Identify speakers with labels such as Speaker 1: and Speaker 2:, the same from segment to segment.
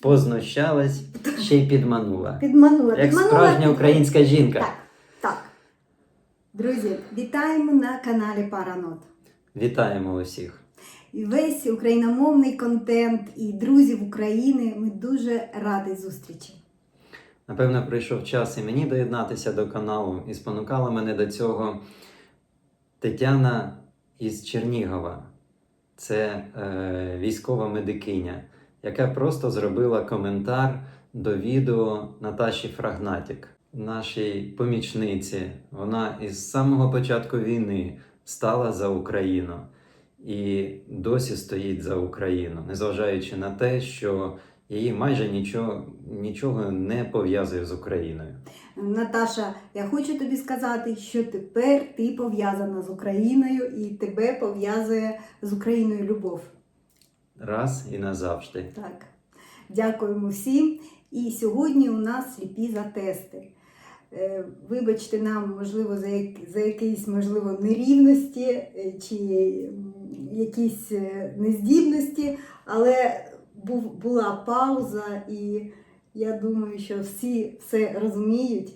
Speaker 1: Познущалась, ще й підманула.
Speaker 2: Підманула.
Speaker 1: Як
Speaker 2: підманула,
Speaker 1: справжня
Speaker 2: підманула.
Speaker 1: українська жінка.
Speaker 2: Так, так. Друзі, вітаємо на каналі Паранот.
Speaker 1: Вітаємо усіх.
Speaker 2: І весь україномовний контент і друзів України. Ми дуже раді зустрічі.
Speaker 1: Напевно, прийшов час і мені доєднатися до каналу, і спонукала мене до цього Тетяна із Чернігова. Це е, військова медикиня, яка просто зробила коментар до відео Наташі Фрагнатік, нашій помічниці. Вона із самого початку війни стала за Україну і досі стоїть за Україну, незважаючи на те, що її майже нічого, нічого не пов'язує з Україною.
Speaker 2: Наташа, я хочу тобі сказати, що тепер ти пов'язана з Україною і тебе пов'язує з Україною любов.
Speaker 1: Раз і назавжди.
Speaker 2: Так. Дякуємо всім. І сьогодні у нас сліпі за тести. Е, Вибачте нам, можливо, за, як, за якісь можливо нерівності е, чи якісь е, нездібності, але був, була пауза, і я думаю, що всі все розуміють.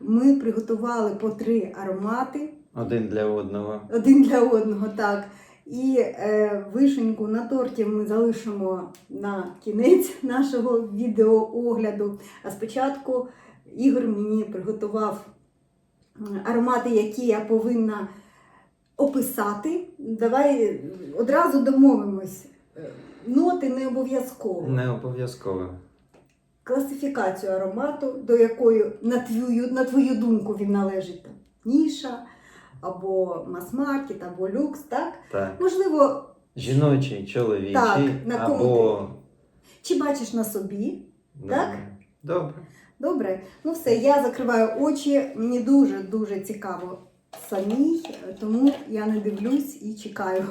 Speaker 2: Ми приготували по три аромати
Speaker 1: Один для одного.
Speaker 2: один для одного, так. І е, вишеньку на торті ми залишимо на кінець нашого відеоогляду. А спочатку Ігор мені приготував аромати, які я повинна описати. Давай одразу домовимось. Е, Ноти не обов'язково.
Speaker 1: Не обов'язково.
Speaker 2: Класифікацію аромату, до якої, на твою, на твою думку, він належить ніша, або мас-маркет, або люкс, так?
Speaker 1: Так.
Speaker 2: Можливо,
Speaker 1: Жіночий, чоловічий,
Speaker 2: Так, на
Speaker 1: або.
Speaker 2: чи бачиш на собі.
Speaker 1: Ну,
Speaker 2: Так?
Speaker 1: Добре.
Speaker 2: Добре, ну все, я закриваю очі. Мені дуже дуже цікаво самій, тому я не дивлюсь і чекаю.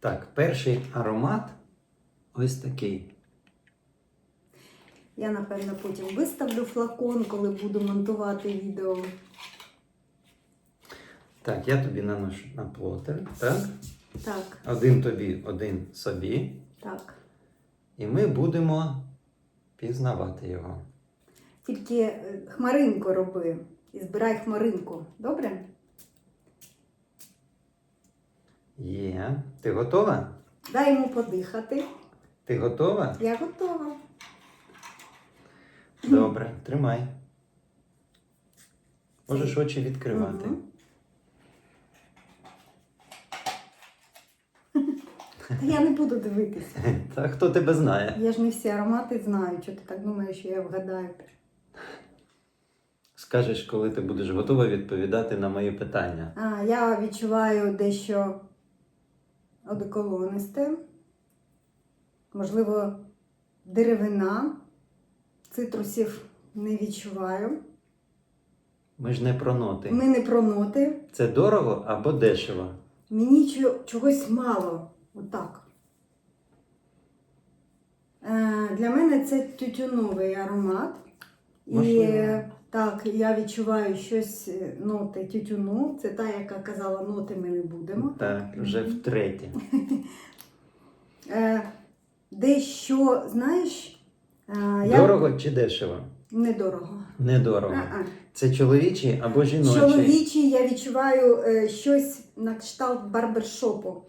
Speaker 1: Так, перший аромат ось такий.
Speaker 2: Я напевно потім виставлю флакон, коли буду монтувати відео.
Speaker 1: Так, я тобі наношу на плотер. Так?
Speaker 2: Так,
Speaker 1: Один тобі, один собі.
Speaker 2: так.
Speaker 1: І ми будемо пізнавати його.
Speaker 2: Тільки е, хмаринку роби і збирай хмаринку. Добре?
Speaker 1: Є. Ти готова?
Speaker 2: Дай йому подихати.
Speaker 1: Ти готова?
Speaker 2: Я готова.
Speaker 1: Добре, тримай. Можеш очі відкривати.
Speaker 2: Мгм. Та я не буду дивитися.
Speaker 1: Та хто тебе знає?
Speaker 2: Я ж не всі аромати знаю. Чого ти так думаєш, що я вгадаю?
Speaker 1: Скажеш, коли ти будеш готова відповідати на мої питання.
Speaker 2: А, я відчуваю дещо одеколонисте, можливо, деревина, цитрусів не відчуваю.
Speaker 1: Ми ж не про ноти.
Speaker 2: Ми не про ноти.
Speaker 1: Це дорого або дешево.
Speaker 2: Мені чогось мало. Отак. Е, для мене це тютюновий аромат. І
Speaker 1: Можливо.
Speaker 2: е, так, я відчуваю щось е, ноти тютюну. Це та, яка казала, ноти ми не будемо.
Speaker 1: Так, вже втретє.
Speaker 2: Е, дещо, знаєш, е, я
Speaker 1: Дорого чи дешево?
Speaker 2: недорого.
Speaker 1: Недорого.
Speaker 2: А-а.
Speaker 1: Це чоловічий або жіночий.
Speaker 2: Чоловічий я відчуваю щось на кшталт барбершопу.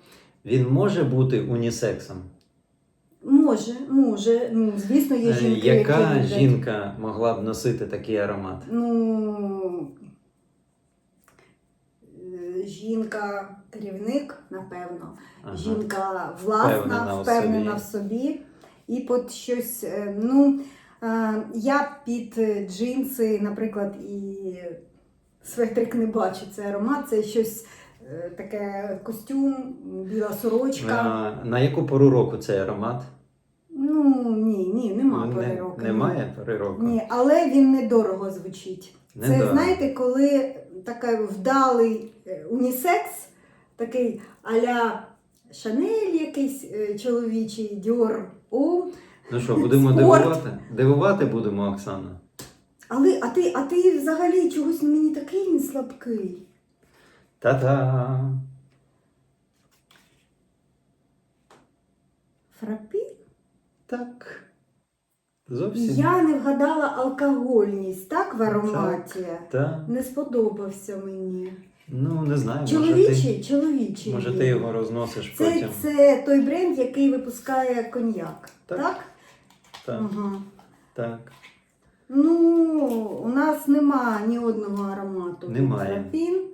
Speaker 1: Він може бути унісексом.
Speaker 2: Може, може. Ну, звісно, є
Speaker 1: Е,
Speaker 2: жінки,
Speaker 1: Яка
Speaker 2: які
Speaker 1: жінка могла б носити такий аромат?
Speaker 2: Ну, е, жінка керівник, напевно.
Speaker 1: Ага.
Speaker 2: Жінка власна,
Speaker 1: Впевнена
Speaker 2: впевнена, в собі. І під щось, е, ну, я під джинси, наприклад, і светрик не бачу. Це аромат, це щось таке костюм, біла сорочка.
Speaker 1: А, на яку пору року цей аромат?
Speaker 2: Ну, ні, ні, нема
Speaker 1: Ну,
Speaker 2: пори
Speaker 1: не-
Speaker 2: року.
Speaker 1: Немає пори року?
Speaker 2: Ні, але він недорого звучить. Це
Speaker 1: Недорого.
Speaker 2: знаєте, коли такий вдалий е, унісекс, такий а-ля Шанель якийсь е, чоловічий, Діор О.
Speaker 1: Ну що, будемо
Speaker 2: Спорт.
Speaker 1: дивувати? Дивувати будемо, Оксана.
Speaker 2: Але а ти, а ти взагалі чогось мені такий він слабкий.
Speaker 1: Та-та!
Speaker 2: Фрапін?
Speaker 1: Так. Зовсім.
Speaker 2: Я не вгадала алкогольність, так, в ароматі?
Speaker 1: Так.
Speaker 2: Не сподобався мені.
Speaker 1: Ну, не знаю, може ти,
Speaker 2: Чоловічий, чоловічий.
Speaker 1: може ти його розносиш
Speaker 2: Це,
Speaker 1: потім.
Speaker 2: це той бренд, який випускає коньяк.
Speaker 1: Так.
Speaker 2: Так?
Speaker 1: Так,
Speaker 2: Ага.
Speaker 1: так.
Speaker 2: Ну, у нас нема ні одного аромату.
Speaker 1: Немає.
Speaker 2: Фрапін.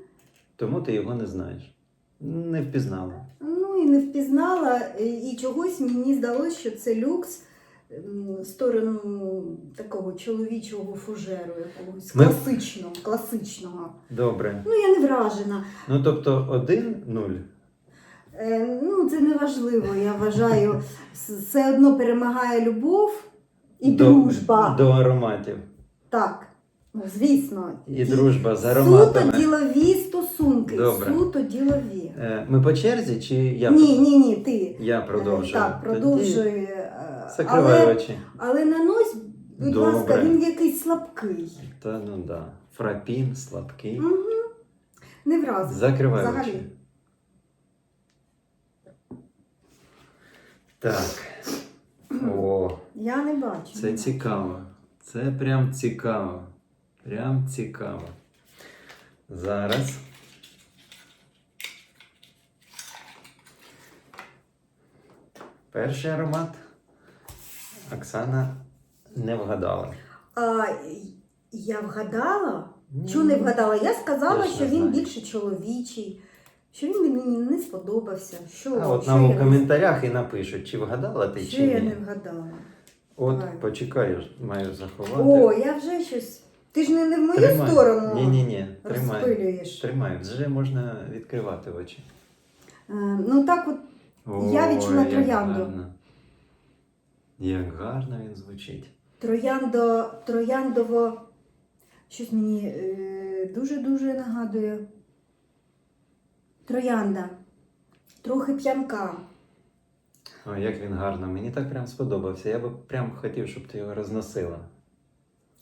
Speaker 1: Тому ти його не знаєш. Не впізнала.
Speaker 2: Ну і не впізнала, і чогось мені здалося, що це люкс в сторону такого чоловічого фужеру якогось
Speaker 1: Ми-
Speaker 2: класичного, класичного.
Speaker 1: Добре.
Speaker 2: Ну, я не вражена.
Speaker 1: Ну, тобто, один-нуль.
Speaker 2: Е, ну, це не важливо. Я вважаю, все одно перемагає любов і
Speaker 1: До-
Speaker 2: дружба.
Speaker 1: До ароматів.
Speaker 2: Так, ну, звісно.
Speaker 1: І дружба з
Speaker 2: Суто
Speaker 1: ароматами.
Speaker 2: ділові стосунки.
Speaker 1: Добре.
Speaker 2: Суто ділові.
Speaker 1: Е, Ми по черзі чи я,
Speaker 2: Ні, ні, ні, ти.
Speaker 1: я продовжую?
Speaker 2: Так, продовжуй. е,
Speaker 1: Закривай
Speaker 2: Але,
Speaker 1: очі.
Speaker 2: але нанось, будь
Speaker 1: Добре.
Speaker 2: ласка, він якийсь слабкий.
Speaker 1: Та ну да. Фрапін, слабкий.
Speaker 2: Угу. Не вразив.
Speaker 1: Закривай
Speaker 2: Взагалі.
Speaker 1: очі. Так. О,
Speaker 2: Я не бачу.
Speaker 1: це цікаво. Це прям цікаво. Прям цікаво. Зараз. Перший аромат Оксана не вгадала.
Speaker 2: А, я вгадала? Чого не вгадала? Я сказала,
Speaker 1: Я
Speaker 2: що він
Speaker 1: знаю.
Speaker 2: більше чоловічий, що він мені не сподобався. Що,
Speaker 1: А от
Speaker 2: що
Speaker 1: нам
Speaker 2: я
Speaker 1: у
Speaker 2: не-
Speaker 1: коментарях і напишуть, чи вгадала ти,
Speaker 2: Що
Speaker 1: чи
Speaker 2: я не вгадала?
Speaker 1: От
Speaker 2: Давай.
Speaker 1: почекаю, маю заховати.
Speaker 2: О, я вже щось. Ти ж не, не в мою
Speaker 1: Тримай.
Speaker 2: сторону
Speaker 1: Ні, ні, ні. Тримай.
Speaker 2: розпилюєш.
Speaker 1: Тримай, вже можна відкривати очі.
Speaker 2: Е, ну так от Я відчула
Speaker 1: як
Speaker 2: троянду.
Speaker 1: гарно. Як гарно він звучить.
Speaker 2: трояндо, трояндово щось мені е, дуже-дуже нагадує. Троянда. Трохи п'янка.
Speaker 1: Ой, як він гарно. Мені так прям сподобався. Я би прям хотів, щоб ти його розносила.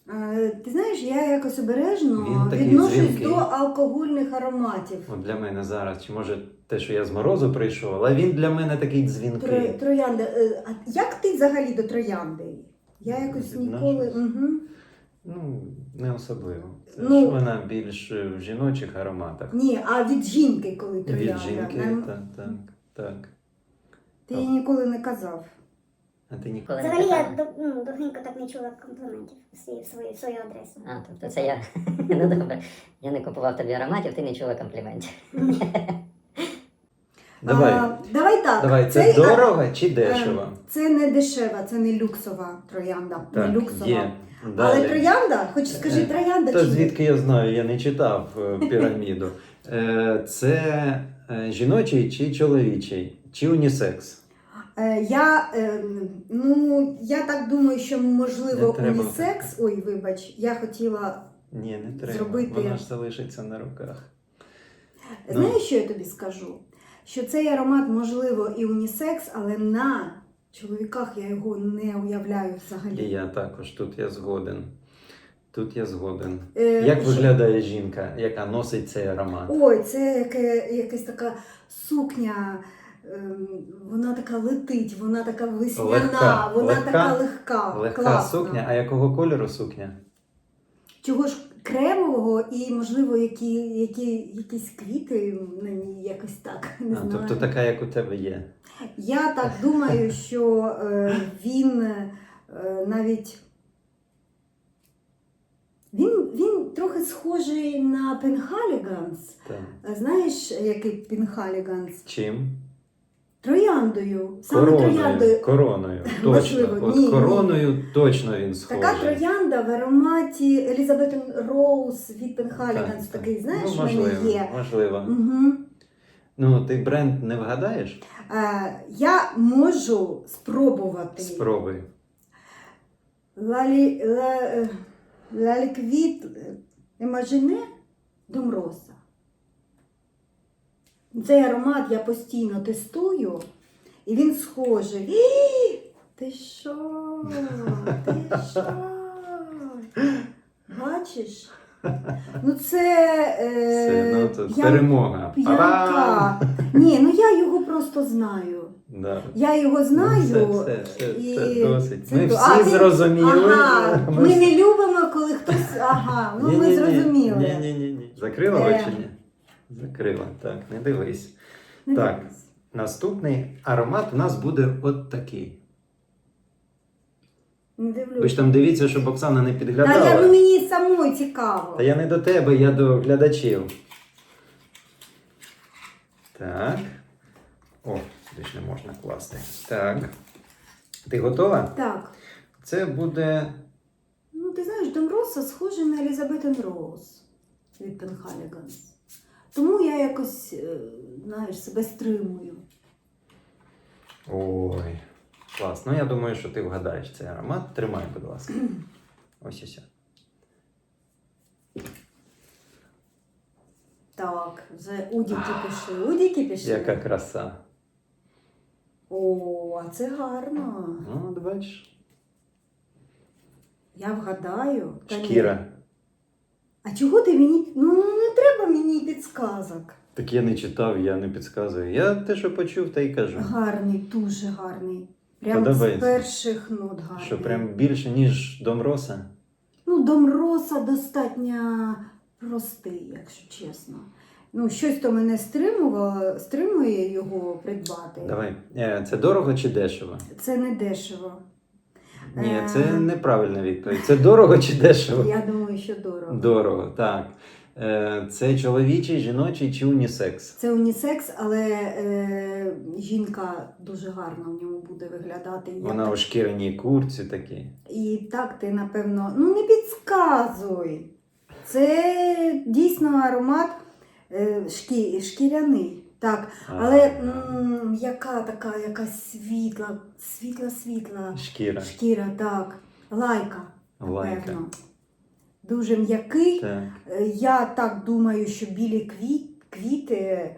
Speaker 2: Е, Ти знаєш, я якось обережно
Speaker 1: такий
Speaker 2: відношусь
Speaker 1: дзвінкий.
Speaker 2: до алкогольних ароматів.
Speaker 1: От для мене зараз, чи може те, що я з морозу прийшов, але він для мене такий дзвінкий.
Speaker 2: Тро, троянда. Е, А як ти взагалі до троянди? Я якось ніколи. Угу.
Speaker 1: Ну, не особливо. Це
Speaker 2: Ну-
Speaker 1: ж вона більш в жіночих ароматах.
Speaker 2: Ні, а від жінки, коли троянда.
Speaker 1: Від жінки,
Speaker 2: Нам-
Speaker 1: так, так, так.
Speaker 2: Ти їй ніколи не казав.
Speaker 1: А ти ніколи.
Speaker 3: Коли
Speaker 4: Взагалі я до- ну, довгенько так не чула компліментів в свою, в свою, в свою адресу.
Speaker 3: А, тобто це я. ну добре. Я не купував тобі ароматів, ти не чула компліментів.
Speaker 1: Давай,
Speaker 2: А, давай так.
Speaker 1: давай, це
Speaker 2: Цей, а,
Speaker 1: дорого чи дешево?
Speaker 2: Е, Це не дешева, це не люксова троянда.
Speaker 1: Так,
Speaker 2: не люксова.
Speaker 1: є.
Speaker 2: Але троянда, хоч скажи
Speaker 1: Е,
Speaker 2: троянда
Speaker 1: Та
Speaker 2: чи
Speaker 1: звідки я знаю, я не читав е, піраміду. Це жіночий чи чоловічий, чи унісекс?
Speaker 2: Я, ну, я так думаю, що можливо
Speaker 1: Не треба
Speaker 2: унісекс. Ой, вибач, я хотіла.
Speaker 1: Ні, не треба.
Speaker 2: Зробити-
Speaker 1: Вона ж залишиться на руках. Ну.
Speaker 2: Знаєш, що я тобі скажу? Що цей аромат, можливо, і унісекс, але на чоловіках я його не уявляю
Speaker 1: І
Speaker 2: взагалі.
Speaker 1: я також тут я згоден. Тут я згоден.
Speaker 2: Е,
Speaker 1: Як виглядає жінка, яка носить цей аромат?
Speaker 2: Ой, це яке, якась така сукня. ем, Вона така летить, вона така весняна,
Speaker 1: Легка,
Speaker 2: вона
Speaker 1: легка,
Speaker 2: така легка.
Speaker 1: Легка
Speaker 2: класна.
Speaker 1: сукня, а якого кольору сукня?
Speaker 2: Чого ж кремового і, можливо, які, які, якісь квіти на ній якось так. Не
Speaker 1: А,
Speaker 2: знаю.
Speaker 1: тобто така, як у тебе є.
Speaker 2: Я так думаю, що е, він е, навіть він, він трохи схожий на Пенхаліганс.
Speaker 1: Так.
Speaker 2: Знаєш, який Пенхаліганс?
Speaker 1: Чим?
Speaker 2: Трояндою. Саме
Speaker 1: Короною.
Speaker 2: трояндою.
Speaker 1: Короною. Точно. От
Speaker 2: ні, ні.
Speaker 1: короною точно він схожий.
Speaker 2: Така троянда в ароматі Елізабетен Роуз від Пенхаліганс.
Speaker 1: Так,
Speaker 2: Такий,
Speaker 1: так.
Speaker 2: знаєш,
Speaker 1: ну,
Speaker 2: в мене є.
Speaker 1: Можливо.
Speaker 2: Угу.
Speaker 1: Ну, ти бренд не вгадаєш?
Speaker 2: Е, я можу спробувати.
Speaker 1: Спробуй.
Speaker 2: Лалі, ла, е, лаліквіт Емажине Домроса. Цей аромат я постійно тестую, і він схожий. Ій! Ти що? Ти що? Бачиш? Ну це, е,
Speaker 1: ну, це перемога.
Speaker 2: п'янка. Ні, ну я його просто знаю.
Speaker 1: Да.
Speaker 2: Я його знаю.
Speaker 1: Ну, все, все, все,
Speaker 2: і
Speaker 1: все, досить.
Speaker 2: це
Speaker 1: Ми всі
Speaker 2: А,
Speaker 1: зрозуміли.
Speaker 2: Ага,
Speaker 1: Ми
Speaker 2: ми не любимо, коли хтось. Ага, ну ми зрозуміли.
Speaker 1: Ні, ні, ні, ні. Закрила
Speaker 2: Е.
Speaker 1: очі? Закрила. Так, не дивись.
Speaker 2: Не
Speaker 1: Так.
Speaker 2: дивись.
Speaker 1: Наступний аромат у нас буде от такий.
Speaker 2: Не
Speaker 1: Ви
Speaker 2: дивлюсь.
Speaker 1: ж там дивіться, щоб Оксана не
Speaker 2: Та
Speaker 1: підглядала.
Speaker 2: я ну мені самой цікаво.
Speaker 1: Та я не до тебе, я до глядачів. Так. О, сюди ж не можна класти. Так. Ти готова?
Speaker 2: Так.
Speaker 1: Це буде.
Speaker 2: Ну, ти знаєш, Домроса схожий на Елізабетен Роуз від Пенхаліганс. Тому я якось, е, знаєш, себе стримую.
Speaker 1: Ой. Клас. Ну я думаю, що ти вгадаєш цей аромат. Тримай, будь ласка. Ось ось.
Speaker 2: Так, вже удіки пішли. Удіки пішли.
Speaker 1: Яка краса.
Speaker 2: О, а це гарно.
Speaker 1: Ну, от бачиш.
Speaker 2: Я вгадаю.
Speaker 1: Шкіра.
Speaker 2: А чого ти мені. Ну, не треба мені підсказок.
Speaker 1: Так я не читав, я не підказую. Я те, що почув, те й кажу.
Speaker 2: Гарний, дуже гарний. Прямо з
Speaker 1: Подобається?
Speaker 2: перших нот гарний.
Speaker 1: Що прям більше, ніж Домроса?
Speaker 2: Ну, Домроса достатньо простий, якщо чесно. Ну, щось то мене стримувало, стримує його придбати.
Speaker 1: Давай. Е, Це дорого чи дешево?
Speaker 2: Це не дешево.
Speaker 1: Ні,
Speaker 2: Е.
Speaker 1: це неправильна відповідь. Це дорого чи дешево?
Speaker 2: Я думаю, що дорого.
Speaker 1: Дорого, так. Е, Це чоловічий, жіночий чи унісекс?
Speaker 2: Це унісекс, але е, жінка дуже гарно в ньому буде виглядати.
Speaker 1: Вона у шкіряній курці такій.
Speaker 2: І так ти, напевно, ну не підказуй. Це дійсно аромат е, шкі, шкіряний. Так, але м, яка така, якась світла, світла, світла
Speaker 1: Шкіра.
Speaker 2: шкіра, так. Лайка,
Speaker 1: Лайка.
Speaker 2: напевно. Дуже м'який.
Speaker 1: Так.
Speaker 2: Е, Я так думаю, що білі квіт, квіти.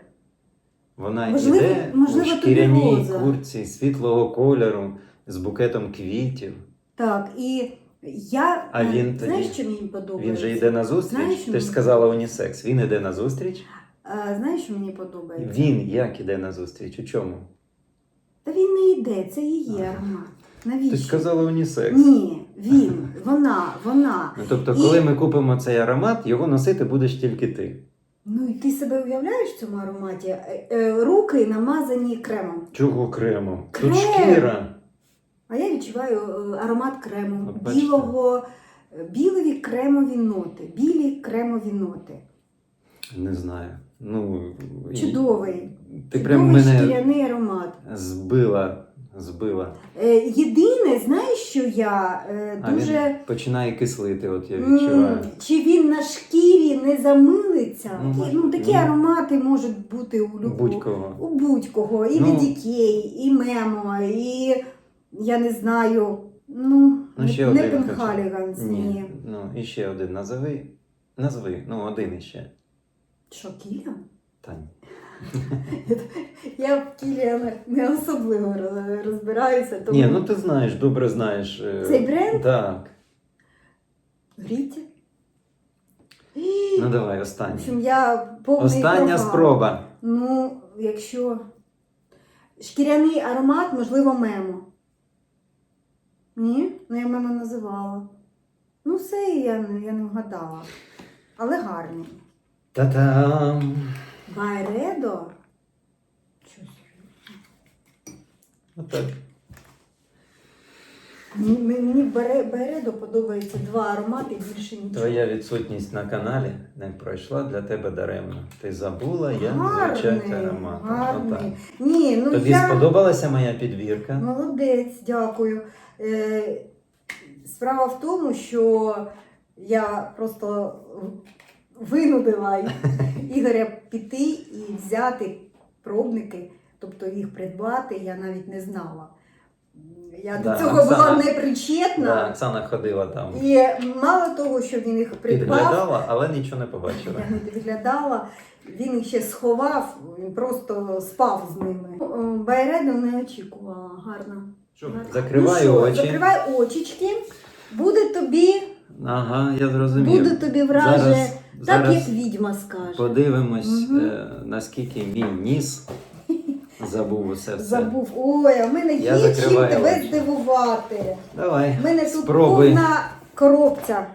Speaker 1: Вона
Speaker 2: Можливо-
Speaker 1: йде
Speaker 2: можливо,
Speaker 1: у шкіряній курці світлого кольору з букетом квітів.
Speaker 2: Так, і я
Speaker 1: А
Speaker 2: е,
Speaker 1: він
Speaker 2: знаєш,
Speaker 1: тоді-
Speaker 2: що мені подобається?
Speaker 1: Він же йде на зустріч.
Speaker 2: Знаєш,
Speaker 1: Ти
Speaker 2: мені-
Speaker 1: ж сказала унісекс. Він йде на зустріч.
Speaker 2: А, знаєш, що мені подобається?
Speaker 1: Він як іде на зустріч? У чому?
Speaker 2: Та він не йде, це її аромат. Навіщо?
Speaker 1: Ти сказала унісекс.
Speaker 2: Ні, він, вона, вона.
Speaker 1: Ну, тобто,
Speaker 2: І-
Speaker 1: коли ми купимо цей аромат, його носити будеш тільки ти.
Speaker 2: Ну і ти себе уявляєш в цьому ароматі? Е, е, руки намазані кремом.
Speaker 1: Чого кремом?
Speaker 2: Крем!
Speaker 1: Тут шкіра.
Speaker 2: А я відчуваю е, аромат крему,
Speaker 1: От бачите.
Speaker 2: білого, е, білові кремові ноти, білі кремові ноти.
Speaker 1: Не знаю. Ну,
Speaker 2: Чудовий.
Speaker 1: Ти
Speaker 2: Чудовий
Speaker 1: мене
Speaker 2: шкіряний аромат.
Speaker 1: збила. збила.
Speaker 2: Е, єдине, знаєш, що я е,
Speaker 1: А
Speaker 2: дуже.
Speaker 1: він починає кислити, от я
Speaker 2: М. Чи він на шкірі не замилиться?
Speaker 1: Ну,
Speaker 2: І,
Speaker 1: може,
Speaker 2: ну, такі
Speaker 1: ну,
Speaker 2: аромати можуть бути у любого.
Speaker 1: Будь-кого.
Speaker 2: У будь-кого. І
Speaker 1: Ну.
Speaker 2: Дікей, і Мемо, і я не знаю. Ну,
Speaker 1: Ну, ще
Speaker 2: не
Speaker 1: один
Speaker 2: Пенхаліганс, ні.
Speaker 1: Ні. Ну, і ще один назови. Назви. Ну, один іще.
Speaker 2: Що, Кіліан?
Speaker 1: Тань.
Speaker 2: Я в Кіліанах не особливо розбираюся, тому
Speaker 1: Ні, ну ти знаєш, добре знаєш. е,
Speaker 2: Цей бренд?
Speaker 1: Так.
Speaker 2: Гріті.
Speaker 1: Ну давай,
Speaker 2: В
Speaker 1: останній.
Speaker 2: общем, я повний
Speaker 1: Остання
Speaker 2: провал.
Speaker 1: спроба.
Speaker 2: Ну, якщо шкіряний аромат, можливо, мемо. Ні? Ну, я мемо називала. Ну, все, я, я не вгадала. Але гарний.
Speaker 1: Та-там!
Speaker 2: Байредо.
Speaker 1: Отак.
Speaker 2: Мені, мені Байредо подобається два аромати більше нічого.
Speaker 1: Твоя відсутність на каналі не пройшла для тебе даремно. Ти забула, як
Speaker 2: гарний,
Speaker 1: звучать аромати. Отак.
Speaker 2: гарний. Ні, ну
Speaker 1: Тобі
Speaker 2: я...
Speaker 1: сподобалася моя підбірка?
Speaker 2: Молодець, дякую. Е, справа в тому, що я просто винудила Ігоря піти і взяти пробники, тобто їх придбати, я навіть не знала. Я
Speaker 1: Да,
Speaker 2: до цього
Speaker 1: Оксана-
Speaker 2: була
Speaker 1: Да,
Speaker 2: непричетна.
Speaker 1: Оксана ходила там.
Speaker 2: І мало того, що він їх придбав,
Speaker 1: Підглядала, але нічого не побачила.
Speaker 2: я не підглядала, він їх ще сховав, він просто спав з ними. Байреду не очікувала, гарно.
Speaker 1: Що,
Speaker 2: гарно.
Speaker 1: Закриваю
Speaker 2: ну, що,
Speaker 1: очі.
Speaker 2: Закривай очічки. Буде тобі,
Speaker 1: Ага, я зрозумів.
Speaker 2: буде тобі враже,
Speaker 1: Зараз,
Speaker 2: так
Speaker 1: зараз
Speaker 2: як відьма скаже.
Speaker 1: подивимось,
Speaker 2: Мгм.
Speaker 1: е, наскільки мій ніс Забув усе все.
Speaker 2: Забув. Ой, а в мене
Speaker 1: Я
Speaker 2: є чим
Speaker 1: закриваю
Speaker 2: тебе
Speaker 1: очі.
Speaker 2: здивувати.
Speaker 1: Давай.
Speaker 2: У мене тут
Speaker 1: Спробуй.
Speaker 2: повна коробця.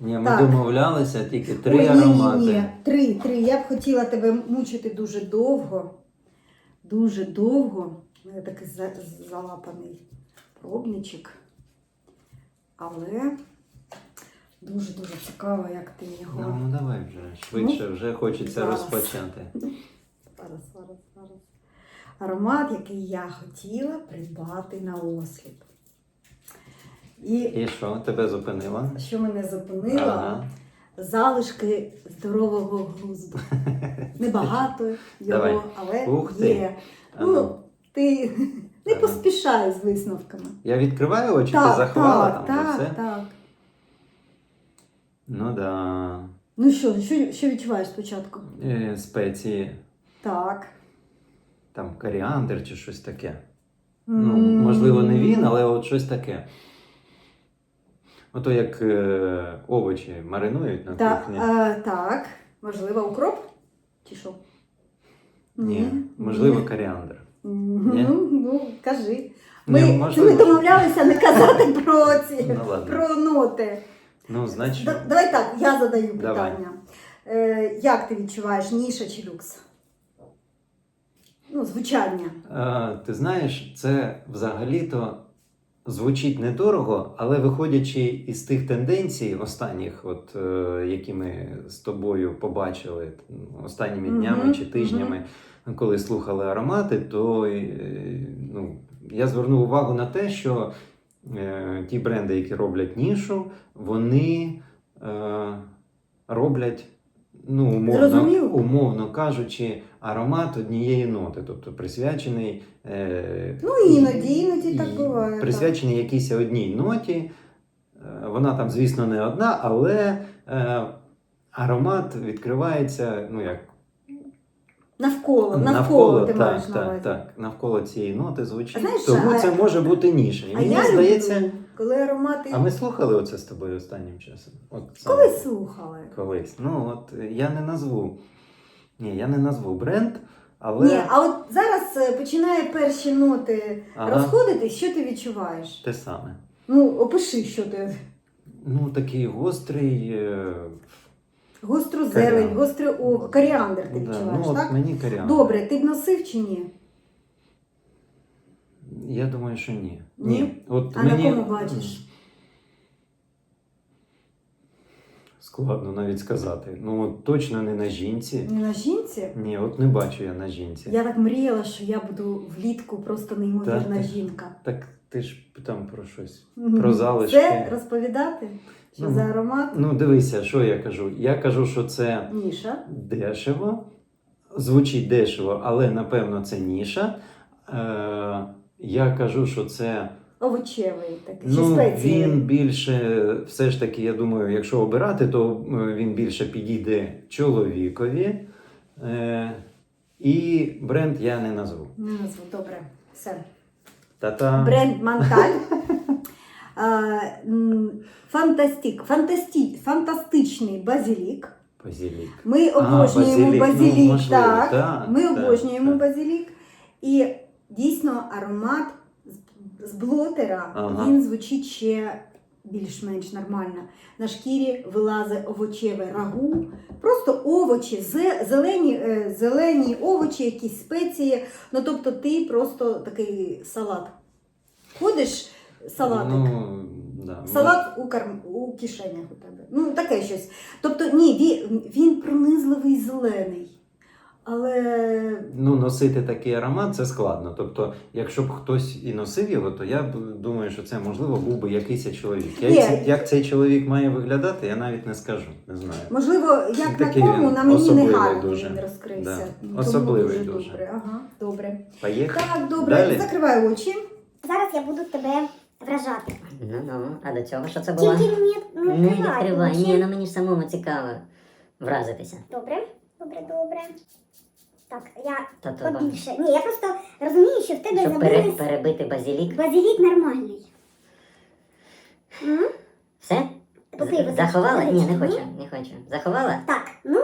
Speaker 1: Ні, ми
Speaker 2: Так.
Speaker 1: домовлялися тільки три
Speaker 2: Ой,
Speaker 1: аромати.
Speaker 2: Ні, ні, ні. Три, три. Я б хотіла тебе мучити дуже довго. Дуже довго. У мене такий за- залапаний пробничок. Але дуже-дуже цікаво, як ти його.
Speaker 1: Ну, ну давай вже швидше, вже хочеться
Speaker 2: зараз.
Speaker 1: розпочати.
Speaker 2: Зараз, зараз, зараз. Аромат, який я хотіла придбати на осліп. І
Speaker 1: І що, тебе зупинило?
Speaker 2: що мене зупинило,
Speaker 1: Ага.
Speaker 2: залишки здорового глузду. Небагато його,
Speaker 1: Давай.
Speaker 2: але
Speaker 1: Ух ти.
Speaker 2: є.
Speaker 1: А
Speaker 2: Ну,
Speaker 1: ну.
Speaker 2: ти не поспішай з висновками.
Speaker 1: Я відкриваю очі, ти заховала
Speaker 2: так,
Speaker 1: там
Speaker 2: так,
Speaker 1: оце?
Speaker 2: так.
Speaker 1: Ну да.
Speaker 2: Ну що, що, що відчуваєш спочатку?
Speaker 1: Е, спеції,
Speaker 2: Так.
Speaker 1: там коріандр чи щось таке. Ну, можливо, не він, але от щось таке. Ото як е, овочі маринують на
Speaker 2: Так,
Speaker 1: кухні.
Speaker 2: а, так. Можливо, укроп? Чи що?
Speaker 1: Ні, можливо, коріандр.
Speaker 2: Мгм.
Speaker 1: Ні?
Speaker 2: Ну, кажи. Ми,
Speaker 1: Ні, можливо.
Speaker 2: ми домовлялися не казати про ці
Speaker 1: Ну, ладно.
Speaker 2: про ноти.
Speaker 1: Ну, значить,
Speaker 2: Да- Давай так, я задаю
Speaker 1: Давай.
Speaker 2: питання. Е, як ти відчуваєш ніша чи люкс? Ну, звучання.
Speaker 1: е, ти знаєш, це взагалі-то звучить недорого, але виходячи із тих тенденцій останніх, от, е, які ми з тобою побачили останніми
Speaker 2: Мгм,
Speaker 1: днями чи тижнями, коли слухали аромати, то е, ну, я звернув увагу на те, що ті бренди, які роблять нішу, вони е, роблять. Ну, умовно, умовно кажучи, аромат однієї ноти, тобто присвячений. Е,
Speaker 2: Ну, іноді, іноді так буває, так.
Speaker 1: Присвячений якійсь одній ноті. Е, Вона там, звісно, не одна, але е, аромат відкривається, ну як
Speaker 2: Навколо, навколо, ти
Speaker 1: так,
Speaker 2: маєш на
Speaker 1: так,
Speaker 2: увазі.
Speaker 1: так, навколо цієї ноти звучить.
Speaker 2: Знаєш,
Speaker 1: Тому
Speaker 2: а-
Speaker 1: це може бути ніша. І
Speaker 2: А
Speaker 1: мені
Speaker 2: я
Speaker 1: здається.
Speaker 2: люблю, коли аромати.
Speaker 1: А ми слухали оце з тобою останнім часом? От саме
Speaker 2: Коли слухали?
Speaker 1: Колись. Ну, от е, я не назву. Ні, я не назву бренд, але.
Speaker 2: Ні, а от зараз е, починає перші ноти
Speaker 1: Ага.
Speaker 2: розходитись, що ти відчуваєш?
Speaker 1: Те саме.
Speaker 2: Ну, опиши, що ти.
Speaker 1: Ну, такий гострий. Е...
Speaker 2: Гостру зелень,
Speaker 1: Коріандр.
Speaker 2: гостре око, коріандр ти
Speaker 1: да,
Speaker 2: відчуваєш,
Speaker 1: ну, от
Speaker 2: так?
Speaker 1: мені коріандр.
Speaker 2: Добре, ти б носив чи ні?
Speaker 1: Я думаю, що ні.
Speaker 2: Ні?
Speaker 1: От
Speaker 2: А на
Speaker 1: мені...
Speaker 2: кому бачиш?
Speaker 1: Складно навіть сказати. Ну, от точно не на жінці.
Speaker 2: Не на жінці?
Speaker 1: Ні, от не бачу я на жінці.
Speaker 2: Я так мріяла, що я буду влітку просто неймовірна
Speaker 1: Так.
Speaker 2: жінка.
Speaker 1: Так ти ж там про щось. Про залишки.
Speaker 2: Це розповідати? Що
Speaker 1: Ну,
Speaker 2: за аромат?
Speaker 1: Ну, дивися, що я кажу. Я кажу, що це
Speaker 2: Ніша.
Speaker 1: дешево, звучить дешево, але напевно це ніша. Е, я кажу, що це
Speaker 2: Овочевий такий.
Speaker 1: ну, він більше, все ж таки, я думаю, якщо обирати, то е, він більше підійде чоловікові. Е, і бренд я не назву.
Speaker 2: Не назву, добре. Все.
Speaker 1: Та-та.
Speaker 2: Бренд Манталь. Фантастик, фантасті, фантастичний базилік.
Speaker 1: Базилік.
Speaker 2: Ми
Speaker 1: А,
Speaker 2: обожнюємо
Speaker 1: базилік,
Speaker 2: базилік,
Speaker 1: ну, можливо,
Speaker 2: так. Ми
Speaker 1: так,
Speaker 2: обожнюємо
Speaker 1: так.
Speaker 2: базилік. І дійсно аромат з- з блотера
Speaker 1: Ага.
Speaker 2: він звучить ще більш-менш нормально. На шкірі вилазить овочеве рагу, просто овочі, зелені, е, зелені овочі, якісь спеції. Ну тобто ти просто такий салат. Ходиш салатик.
Speaker 1: Ну, да.
Speaker 2: Салат у, карм... у кишенях у тебе. Ну, таке щось. Тобто, ні, він, він пронизливий зелений. Але
Speaker 1: Ну, носити такий аромат це складно. Тобто, якщо б хтось і носив його, то я б думаю, що це можливо був би якийсь чоловік. Як,
Speaker 2: Ні.
Speaker 1: ці- як цей чоловік має виглядати, я навіть не скажу. Не знаю.
Speaker 2: можливо, як
Speaker 1: Такий
Speaker 2: на кому,
Speaker 1: він
Speaker 2: на мені не
Speaker 1: особливий
Speaker 2: гарно
Speaker 1: дуже.
Speaker 2: він розкрився.
Speaker 1: Да.
Speaker 2: Тому
Speaker 1: Особливий
Speaker 2: дуже,
Speaker 1: дуже.
Speaker 2: добре. Ага, добре.
Speaker 1: Поїхали.
Speaker 2: Так, добре,
Speaker 1: Далі.
Speaker 2: закривай очі.
Speaker 4: Зараз я буду тебе вражати.
Speaker 3: Ну ну, а до цього що це було?
Speaker 4: Тільки не, не
Speaker 3: Не
Speaker 4: відкривай.
Speaker 3: ні, ну мені ж самому цікаво вразитися.
Speaker 4: Добре, добре, добре. Так, я
Speaker 3: Та-та-та.
Speaker 4: побільше. Ні, я просто розумію, що в тебе
Speaker 3: Щоб пере,
Speaker 4: забились
Speaker 3: перебити базилік.
Speaker 4: базилік нормальний. М?
Speaker 3: Все?
Speaker 4: Поки
Speaker 3: З-
Speaker 4: ви
Speaker 3: Заховала? Ні, не хочу, не хочу. Заховала?
Speaker 4: Так, ну,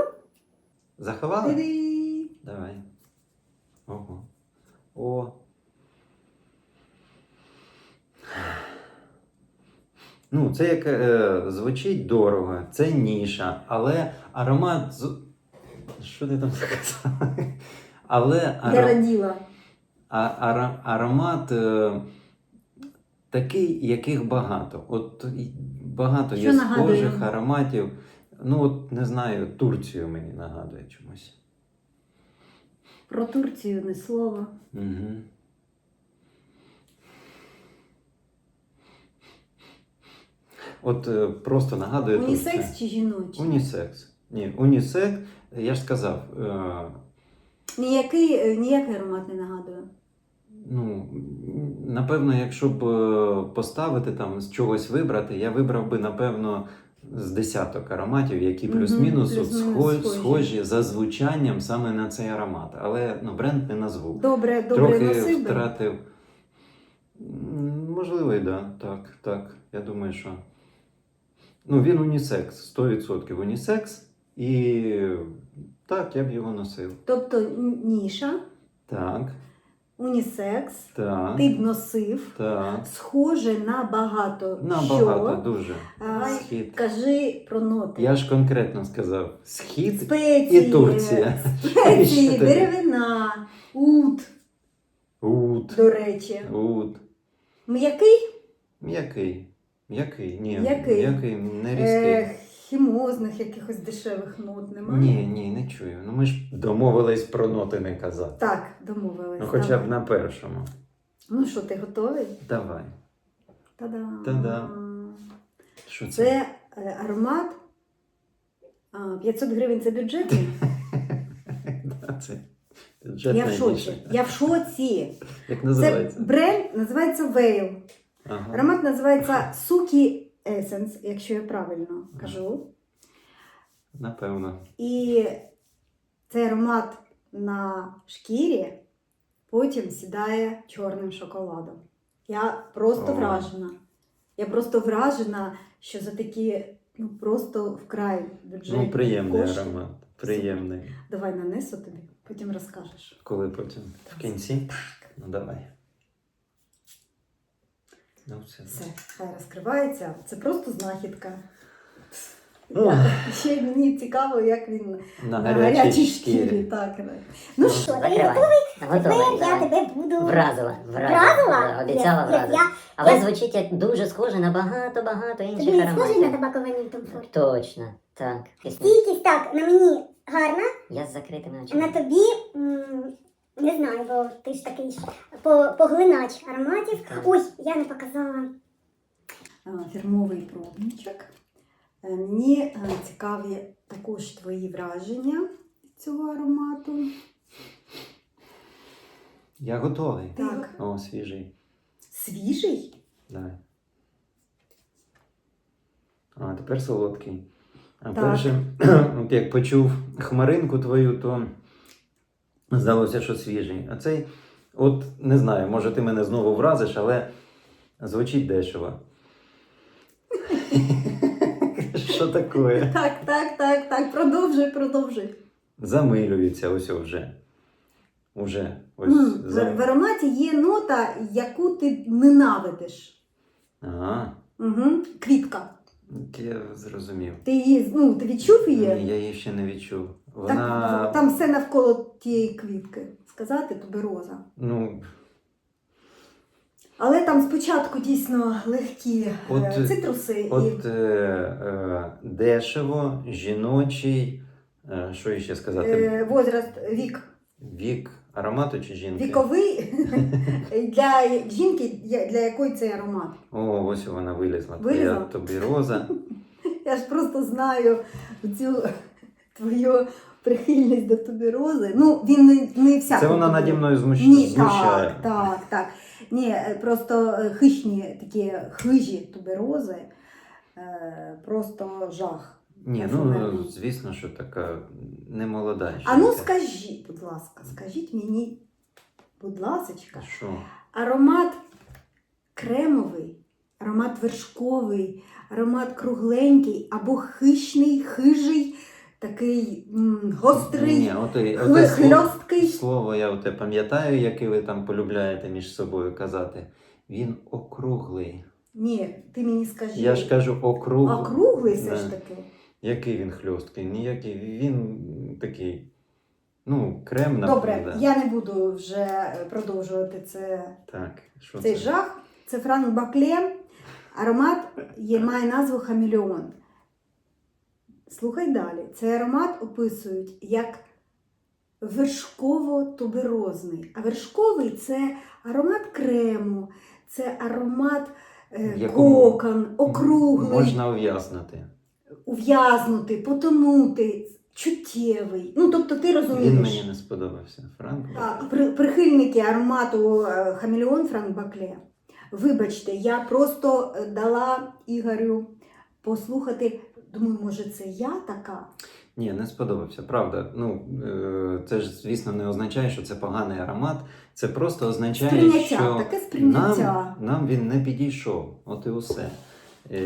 Speaker 1: Заховали?
Speaker 2: Ти-ди.
Speaker 1: Давай. Ого. О. Ну, це як е, звучить дорого, це ніша, але аромат. Що ти там сказала? Але
Speaker 2: раділа.
Speaker 1: а, ара... аромат е, такий, яких багато. От багато
Speaker 2: Що
Speaker 1: є
Speaker 2: нагадує?
Speaker 1: схожих ароматів. Ну, от не знаю, Турцію мені нагадує чомусь.
Speaker 2: Про Турцію не слова.
Speaker 1: Угу. От е, просто нагадує.
Speaker 2: Унісекс чи жіночий?
Speaker 1: Унісекс. Ні, унісекс, я ж сказав, е,
Speaker 2: Ніякий, е, ніякий аромат не нагадує.
Speaker 1: ну, напевно, якщо б е, поставити там з чогось вибрати, я вибрав би, напевно, з десяток ароматів, які плюс-мінус
Speaker 2: плюс-мінус схожі.
Speaker 1: схожі за звучанням саме на цей аромат. Але ну, бренд не назву.
Speaker 2: Добре, добре
Speaker 1: Трохи
Speaker 2: носив
Speaker 1: втратив. Можливо, і да. Так, так. Я думаю, що. Ну, він унісекс, 100% унісекс. І так, я б його носив.
Speaker 2: Тобто ніша,
Speaker 1: Так,
Speaker 2: унісекс,
Speaker 1: так,
Speaker 2: ти б носив,
Speaker 1: так.
Speaker 2: схоже на багато
Speaker 1: Набагато,
Speaker 2: що.
Speaker 1: дуже.
Speaker 2: А,
Speaker 1: Схід.
Speaker 2: Кажи про ноти.
Speaker 1: Я ж конкретно сказав: схід
Speaker 2: Спеції,
Speaker 1: і Турція.
Speaker 2: спеції, деревина, ут,
Speaker 1: Ут.
Speaker 2: до речі.
Speaker 1: Ут.
Speaker 2: М'який,
Speaker 1: М'який. М'який. Ні.
Speaker 2: М'який.
Speaker 1: М'який, не різкий.
Speaker 2: е, хімозних якихось дешевих нот немає.
Speaker 1: Ні, ні, не чую. Ну ми ж домовились про ноти не казати.
Speaker 2: Так, домовились.
Speaker 1: Ну, хоча б
Speaker 2: давай.
Speaker 1: на першому.
Speaker 2: Ну що, ти готовий?
Speaker 1: Давай.
Speaker 2: Та-дам!
Speaker 1: Та-дам. Що це?
Speaker 2: Це е, аромат. А, 500 гривень це бюджетний?
Speaker 1: Да, це
Speaker 2: Я в шоці.
Speaker 1: ніша.
Speaker 2: Я в шоці.
Speaker 1: Як
Speaker 2: Це
Speaker 1: називається?
Speaker 2: бренд називається Veil.
Speaker 1: Ага.
Speaker 2: Аромат називається Suki Essence, якщо я правильно кажу.
Speaker 1: Напевно.
Speaker 2: І цей аромат на шкірі потім сідає чорним шоколадом. Я просто
Speaker 1: О.
Speaker 2: вражена. Я просто вражена, що за такі ну просто вкрай бюджетні
Speaker 1: Ну, приємний
Speaker 2: кошти.
Speaker 1: аромат. Приємний.
Speaker 2: Давай нанесу тобі, потім розкажеш.
Speaker 1: Коли потім? В кінці? Ну давай. Ну, все.
Speaker 2: Все, хай розкривається. Це просто знахідка.
Speaker 1: Ну.
Speaker 2: Я- Ще мені цікаво, як він
Speaker 1: На
Speaker 2: на
Speaker 1: гарячій
Speaker 2: гарячій
Speaker 1: шкірі.
Speaker 2: шкірі. Так. Ну
Speaker 1: Ну,
Speaker 2: що,
Speaker 3: Закривай.
Speaker 4: Тепер
Speaker 3: Готовий.
Speaker 4: я
Speaker 3: давай.
Speaker 4: тебе буду
Speaker 3: Вразила, вразила.
Speaker 4: Вразила?
Speaker 3: Обіцяла
Speaker 4: yes,
Speaker 3: вразила.
Speaker 4: я-
Speaker 3: Але
Speaker 4: я-
Speaker 3: звучить як дуже схоже на багато-багато
Speaker 4: Тобі
Speaker 3: інших
Speaker 4: не схожий на
Speaker 3: ароматів.
Speaker 4: табакований комфорт.
Speaker 3: Точно, так.
Speaker 4: Стійкість так, на мені гарна,
Speaker 3: Я з закритими
Speaker 4: а
Speaker 3: очима.
Speaker 4: на тобі м, не знаю, бо ти ж такий поглинач ароматів.
Speaker 3: Так.
Speaker 4: Ой, я не показала.
Speaker 2: фірмовий пробничок. Е, Мені е, цікаві також твої враження цього аромату.
Speaker 1: Я готовий.
Speaker 2: Так,
Speaker 1: О, свіжий.
Speaker 2: свіжий.
Speaker 1: Давай. А, тепер солодкий. А
Speaker 2: Так.
Speaker 1: перше, як почув хмаринку твою, то здалося, що свіжий. А цей, от не знаю, може ти мене знову вразиш, але звучить дешево. Що таке?
Speaker 2: Так, так, так, так, продовжуй, продовжуй.
Speaker 1: Замилюється ось вже. Уже ось. Зам-
Speaker 2: в ароматі є нота, яку ти ненавидиш.
Speaker 1: Ага,
Speaker 2: Угу. Квітка.
Speaker 1: Я зрозумів.
Speaker 2: Ти її, ну, ти відчув її?
Speaker 1: Ні, я її ще не відчув.
Speaker 2: Так, там все навколо тієї квітки. Сказати тубероза.
Speaker 1: Ну,
Speaker 2: Але там спочатку дійсно легкі е,
Speaker 1: От,
Speaker 2: цитруси
Speaker 1: От
Speaker 2: і
Speaker 1: е, е, дешево, жіночий, е, що ще сказати?
Speaker 2: е, возраст вік
Speaker 1: Вік аромату чи жінки?
Speaker 2: віковий для жінки, для якої цей аромат.
Speaker 1: О, ось вона вилізла.
Speaker 2: Вилізла?
Speaker 1: Твоя тобі роза.
Speaker 2: Я ж просто знаю цю твою прихильність до туберози. Ну, він не, не вся.
Speaker 1: Це вона наді мною змущ...
Speaker 2: Ні, так, так, так. Ні, просто е, хищні такі хижі туберози. е, Просто жах.
Speaker 1: Ні, ну звісно, що така немолода жінка.
Speaker 2: А ну скажіть, будь ласка, скажіть мені, будь ласочка,
Speaker 1: Що?
Speaker 2: аромат кремовий, аромат вершковий, аромат кругленький або хищний, хижий, такий м, гострий,
Speaker 1: Ні, от, і-
Speaker 2: хли-
Speaker 1: оте слово,
Speaker 2: хльосткий.
Speaker 1: слово я оте пам'ятаю, яке ви там полюбляєте між собою казати. Він округлий.
Speaker 2: Ні, ти мені скажи.
Speaker 1: Я ж кажу округлий.
Speaker 2: Округлий все ж таки.
Speaker 1: Який він хльосткий? Ніякий. Він такий. Ну, крем на
Speaker 2: Добре, я не буду вже продовжувати це,
Speaker 1: Так, що
Speaker 2: цей
Speaker 1: це?
Speaker 2: жах. Це Франк Бакле. Аромат є, має назву Хамелеон. Слухай далі. Цей аромат описують як вершково-туберозний. А вершковий це аромат крему, це аромат е, кокон, округлий,
Speaker 1: Можна ув'язнити.
Speaker 2: Ув'язнутий, потонути, чуттєвий. Ну, тобто ти розумієш.
Speaker 1: Він мені не сподобався. Франк.
Speaker 2: Так, при- прихильники аромату е, Хамелеон Франк Бакле. Вибачте, я просто е, дала Ігорю послухати. Думаю, може, це я така?
Speaker 1: Ні, не сподобався. Правда. Ну, е, це ж, звісно, не означає, що це поганий аромат. Це просто означає,
Speaker 2: Сприйняття,
Speaker 1: що
Speaker 2: таке сприйняття.
Speaker 1: нам, нам він не підійшов. От і усе. І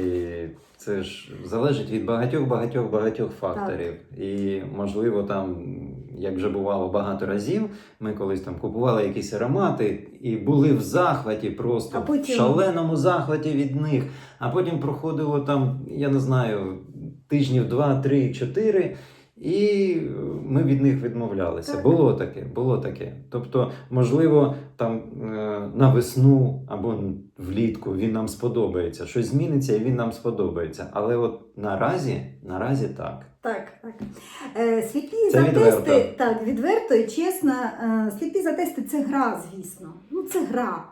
Speaker 1: це ж залежить від багатьох, багатьох, багатьох факторів. І, можливо, там, як вже бувало багато разів, ми колись там купували якісь аромати і були в захваті, просто
Speaker 2: потім-
Speaker 1: в шаленому захваті від них. А потім проходило там, я не знаю, тижнів два, три, чотири. І ми від них відмовлялися.
Speaker 2: Так.
Speaker 1: Було таке, було таке. Тобто, можливо, там е, на весну або влітку він нам сподобається. Щось зміниться, і він нам сподобається. Але от наразі, наразі так.
Speaker 2: Так, так. Е, сліпі
Speaker 1: Це
Speaker 2: за
Speaker 1: відверто.
Speaker 2: тести, так, відверто і чесно, е, сліпі за тести це гра, звісно. Ну, це гра.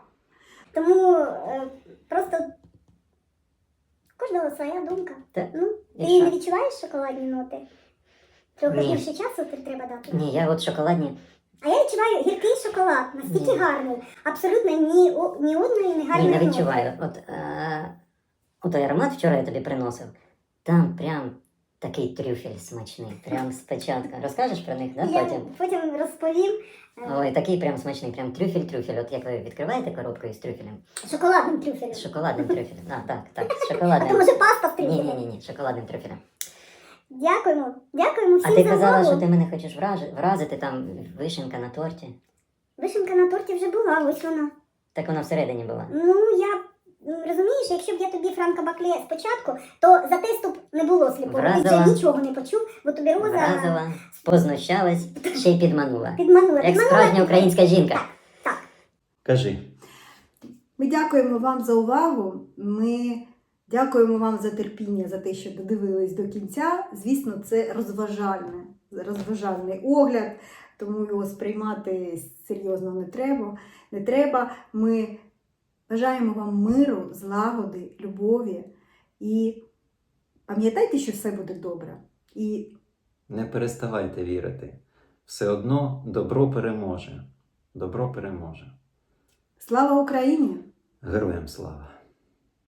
Speaker 4: Тому е, просто кожного своя думка.
Speaker 3: Та-
Speaker 4: Ну,
Speaker 3: і
Speaker 4: ти не відчуваєш шоколадні ноти? Трохи
Speaker 3: Ні.
Speaker 4: більше часу тобі треба дати.
Speaker 3: Ні, я от шоколадні.
Speaker 4: А я відчуваю гіркий шоколад, настільки
Speaker 3: Ні.
Speaker 4: гарний, абсолютно ні, о- ні одної не
Speaker 3: Ні,
Speaker 4: гарної
Speaker 3: не
Speaker 4: ноти.
Speaker 3: відчуваю. От, е, от той аромат вчора я тобі приносив. Там прям такий трюфель смачний. Прям спочатку. Розкажеш про них, да,
Speaker 4: Я
Speaker 3: потім?
Speaker 4: потім розповім е,
Speaker 3: Ой, такий прям смачний, прям трюфель-трюфель. От як ви відкриваєте коробку із трюфелем?
Speaker 4: шоколадним трюфелем.
Speaker 3: З шоколадним трюфелем. А, так, так, з
Speaker 4: А то
Speaker 3: шоколадним.
Speaker 4: може паста з
Speaker 3: Ні,
Speaker 4: трюфелем?
Speaker 3: ні, ні, ні, шоколадним трюфелем.
Speaker 4: Дякуємо. Дякуємо
Speaker 3: А ти
Speaker 4: за
Speaker 3: казала,
Speaker 4: увагу.
Speaker 3: що ти мене хочеш вражи- вразити там вишенка на торті.
Speaker 4: Вишенка на торті вже була, ось вона.
Speaker 3: Так вона всередині була.
Speaker 4: Ну, я м, розумієш, якщо б я тобі Франка Бакле спочатку, то за тесту б не було сліпого. Ти вже нічого не почув, бо тобі роза
Speaker 3: Вразила, познущалась, ще й підманула.
Speaker 4: підманула.
Speaker 3: Як
Speaker 4: Підманула
Speaker 3: справжня українська жінка.
Speaker 4: Так.
Speaker 1: Кажи.
Speaker 2: Ми дякуємо вам за увагу. Ми дякуємо вам за терпіння, за те, що додивились до кінця. Звісно, це розважальне, розважальний огляд, тому його сприймати серйозно не треба. Не треба. Ми бажаємо вам миру, злагоди, любові і пам'ятайте, що все буде добре. І
Speaker 1: Не переставайте вірити. Все одно добро переможе. Добро переможе.
Speaker 2: слава Україні!
Speaker 1: Героям слава!